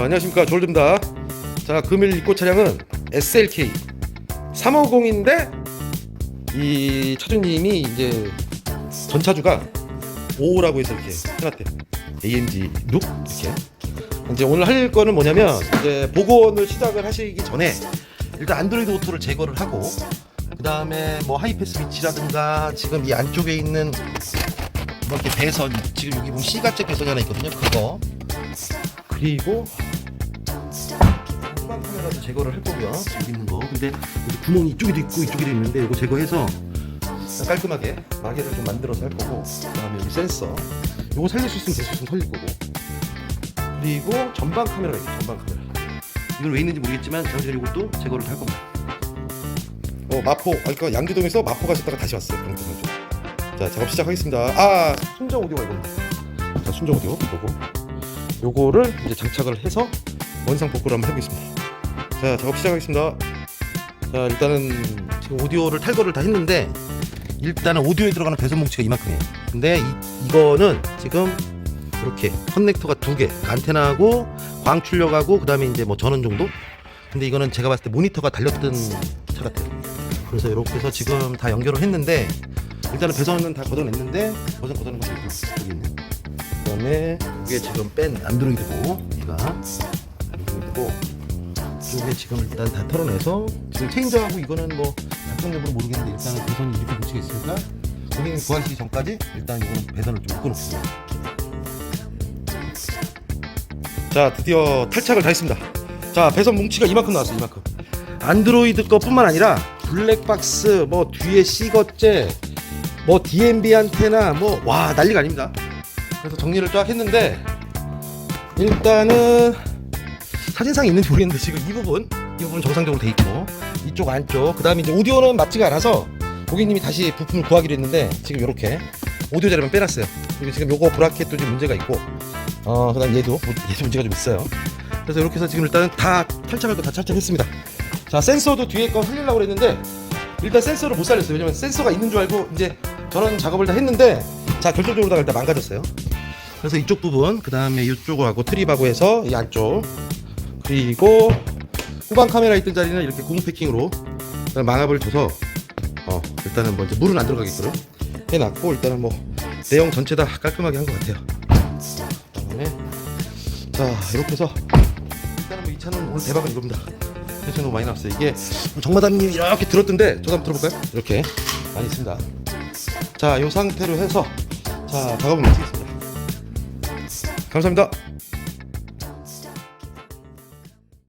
자, 안녕하십니까 졸드입니다. 자 금일 입고 차량은 SLK 350인데 이 차주님이 이제 전차주가 5라고 해서 이렇게 해놨대. AMG 6 이렇게. 이제 오늘 할 거는 뭐냐면 이제 복원을 시작을 하시기 전에 일단 안드로이드 오토를 제거를 하고 그 다음에 뭐 하이패스 위치라든가 지금 이 안쪽에 있는 뭐 이렇게 배선 지금 여기 보면 C가잭 배선이 하나 있거든요. 그거 그리고 후방 카메라도 제거를 할 거고요. 여기 있는 거. 근데 여기 구멍이 이쪽에도 있고 이쪽에도 있는데 이거 제거해서 깔끔하게 마개를 좀 만들어서 할 거고 그다음에 여기 센서. 이거 살릴 수 있으면 계속 좀 살릴 거고. 그리고 전방 카메라가 있어요. 전방 카메라. 이걸 왜 있는지 모르겠지만 제가 이것도 제거를 할 겁니다. 어 마포, 아니 그러니까 양주동에서 마포 가셨다가 다시 왔어요. 강동선 쪽. 자 작업 시작하겠습니다. 아 순정 오디오가 이겁니다. 자 순정 오디오 요거. 요거를 이제 장착을 해서 원상 복구를 한번 해보겠습니다. 자 작업 시작하겠습니다. 자 일단은 지금 오디오를 탈거를 다 했는데 일단은 오디오에 들어가는 배선 뭉치가 이만큼이에요. 근데 이, 이거는 지금 이렇게 커넥터가 두 개, 안테나하고 광 출력하고 그다음에 이제 뭐 전원 정도. 근데 이거는 제가 봤을 때 모니터가 달렸던 차 같아요. 그래서 이렇게 해서 지금 다 연결을 했는데 일단은 배선은 다 걷어냈는데 배선 걷어낸 거 여기 있네. 그다음에 이게 지금 뺀 안드로이드고 얘가 이게 지금 일단 다 털어내서 지금 체인저하고 이거는 뭐 여부는 모르겠는데 일단은 배선이 이렇게 붙이게 있으니까 고객님 구하시기 전까지 일단 이거는 배선을 좀 묶어놓습니다. 자 드디어 탈착을 다 했습니다. 자 배선 뭉치가 이만큼 나왔어요 이만큼. 안드로이드 거뿐만 아니라 블랙박스 뭐 뒤에 C거째 뭐 DMB 안테나 뭐 와 난리가 아닙니다. 그래서 정리를 쫙 했는데 일단은 사진상에 있는지 모르겠는데 지금 이 부분 이 부분 정상적으로 돼 있고 이쪽 안쪽 그 다음에 이제 오디오는 맞지가 않아서 고객님이 다시 부품을 구하기로 했는데 지금 이렇게 오디오 자료만 빼놨어요. 그리고 지금 요거 브라켓도 좀 문제가 있고 어 그다음 얘도 얘도 문제가 좀 있어요. 그래서 이렇게 해서 지금 일단은 다 탈착할 거 다 탈착했습니다. 자 센서도 뒤에 거 살리려고 그랬는데 일단 센서를 못 살렸어요. 왜냐면 센서가 있는 줄 알고 이제 저런 작업을 다 했는데 자 결정적으로 일단 망가졌어요. 그래서 이쪽 부분 그 다음에 이쪽하고 트립하고 해서 이 안쪽 그리고 후방 카메라 있던 자리는 이렇게 고무 패킹으로 일단 망압을 줘서 어 일단은 뭐 이제 물은 안 들어가게끔 해놨고 일단은 뭐 내용 전체 다 깔끔하게 한 것 같아요. 그다음에 자 이렇게 해서 일단은 뭐 이 차는 오늘 대박은 이겁니다. 패션 너무 많이 나왔어요. 이게 정마담님 이렇게 들었던데 저도 한번 들어볼까요? 이렇게 많이 있습니다. 자이 상태로 해서 자 작업을 마치겠습니다. 감사합니다.